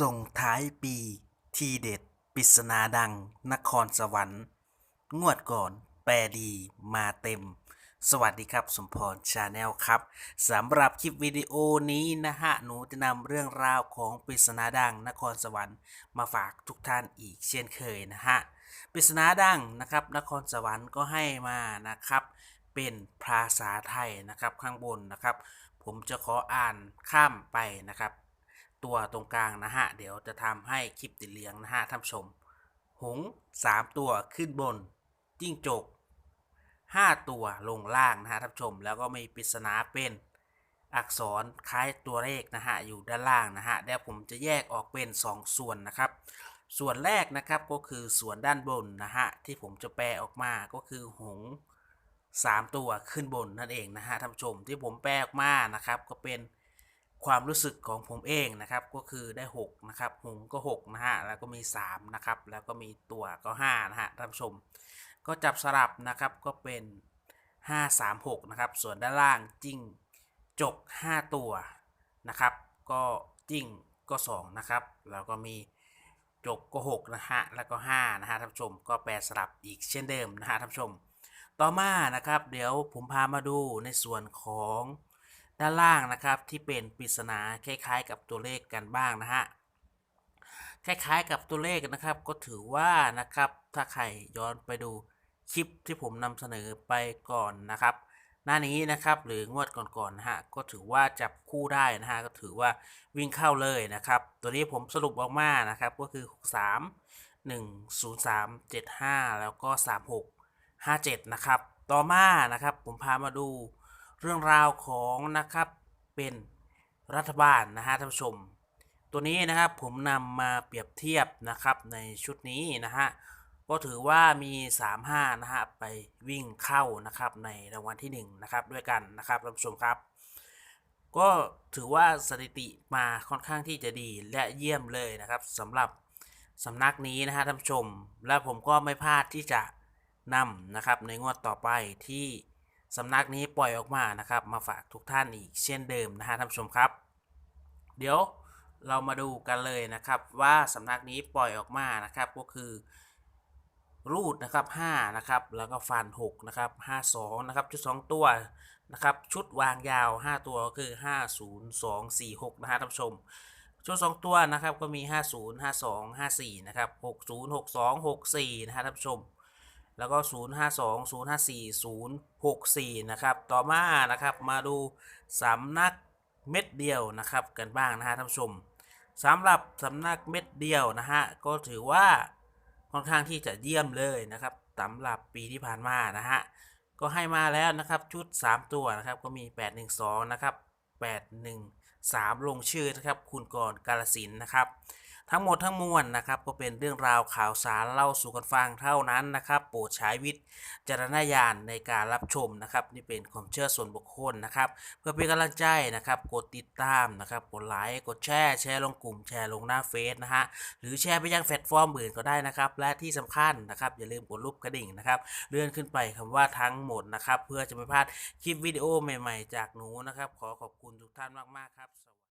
ส่งท้ายปี ทีเด็ดปริศนาดัง นครสวรรค์ งวดก่อน แปรดีมาเต็ม สวัสดีครับ สมพรชาแนลครับสำหรับคลิปวิดีโอนี้นะฮะ หนูจะนำเรื่องราวของปริศนาดัง นครสวรรค์มาฝากทุกท่านอีกเช่นเคยนะฮะปริศนาดังนะครับ นครสวรรค์ก็ให้มานะครับ เป็นภาษาไทยนะครับข้างบนนะครับ ผมจะขออ่านข้ามไปนะครับ ตัวตรงกลางนะฮะ เดี๋ยวจะทำให้คลิปติดเลี้ยงนะฮะท่านผู้ชม หงสามตัวขึ้นบน จิ้งจกห้าตัวลงล่างนะฮะท่านผู้ชม แล้วก็มีปริศนาเป็นอักษรคล้ายตัวเลขนะฮะอยู่ด้านล่างนะฮะเดี๋ยวผมจะแยกออกเป็น 2 ส่วนนะครับ ส่วนแรกนะครับก็คือส่วนด้านบนนะฮะที่ผมจะแปลออกมาก็คือหงส์สามตัวขึ้นบนนั่นเองนะฮะท่านผู้ชมที่ผมแปลออกมานะครับก็เป็น ความรู้สึกของผมเองนะครับก็คือได้6นะครับหงก็6นะฮะแล้วก็มี3นะครับแล้วก็มีตัวก็5นะฮะท่านผู้ชม ก็จับสลับนะครับก็เป็น 5 3 6นะครับส่วนด้านล่างจิ้งจก 5 ตัวนะครับ ก็จิ้งก็2นะครับแล้วก็มีจกก็6นะฮะแล้วก็5นะฮะท่านผู้ชม ก็แปลสลับอีกเช่นเดิมนะฮะท่านผู้ชม ต่อมานะครับ เดี๋ยวผมพามาดูในส่วนของ ด้านล่างนะครับที่เป็นปริศนาคล้าย ๆ กับตัวเลขกันบ้างนะฮะคล้ายๆกับตัวเลขนะครับก็ถือว่านะครับถ้าใครย้อนไปดูคลิปที่ผมนำเสนอไปก่อนนะครับ หน้านี้นะครับหรืองวดก่อนๆนะฮะก็ถือว่าจับคู่ได้นะฮะก็ถือว่าวิ่งเข้าเลยนะครับ ตัวนี้ผมสรุปออกมานะครับก็คือ 63 103 75 แล้วก็ 36 57 นะครับ ต่อมานะครับผมพามาดู เรื่องราวของนะครับเป็นรัฐบาลนะฮะท่านผู้ชม ตัวนี้นะครับผมนำมาเปรียบเทียบนะครับในชุดนี้นะฮะก็ถือว่ามี 35 นะฮะไปวิ่งเข้านะครับในรางวัลที่ 1 นะครับด้วยกันนะครับท่านผู้ชมครับ ก็ถือว่าสถิติมาค่อนข้างที่จะดีและเยี่ยมเลยนะครับสำหรับสำนักนี้นะฮะท่านผู้ชม และผมก็ไม่พลาดที่จะนำนะครับในงวดต่อไปที่ สำนักนี้ปล่อยออกมานะครับ มาฝากทุกท่านอีกเช่นเดิมนะฮะท่านผู้ชมครับ เดี๋ยวเรามาดูกันเลยนะครับ ว่าสำนักนี้ปล่อยออกมานะครับก็คือรูดนะครับ5นะครับแล้วก็ฟัน6นะครับ52นะครับชุด 2 ตัวนะครับชุดวางยาว 5 ตัวก็คือ 50246นะฮะท่านผู้ชม ชุด 2 ตัวนะครับก็มี 50 52 54นะครับ60 62 64นะฮะท่านผู้ชม แล้วก็ 052 054 064 นะครับ ต่อมานะครับมาดูสำนักเม็ดเดียวนะครับกันบ้างนะฮะท่านผู้ชมสำหรับสำนักเม็ดเดียวนะฮะก็ถือว่าค่อนข้างที่จะเยี่ยมเลยนะครับสำหรับปีที่ผ่านมานะฮะก็ให้มาแล้วนะครับชุด 3 ตัวนะครับก็มี 812 นะครับ 813 ลงชื่อนะครับคุณกรกาลสินนะครับ ทั้งหมดทั้งมวลนะครับก็เป็นเรื่องราวข่าวสารเล่าสู่กันฟังเท่านั้นนะครับ โปรดใช้วิจารณญาณในการรับชมนะครับ นี่เป็นความเชื่อส่วนบุคคลนะครับ เพื่อเป็นกำลังใจนะครับกดติดตามนะครับกดไลค์กดแชร์แชร์ลงกลุ่มแชร์ลงหน้าเฟซนะฮะหรือแชร์ไปยังแพลตฟอร์มอื่นก็ได้นะครับ และที่สำคัญนะครับ อย่าลืมกดรูปกระดิ่งนะครับ เลื่อนขึ้นไปคำว่าทั้งหมดนะครับ เพื่อจะไม่พลาดคลิปวิดีโอใหม่ ๆ จากหนูนะครับ ขอขอบคุณทุกท่านมากๆครับ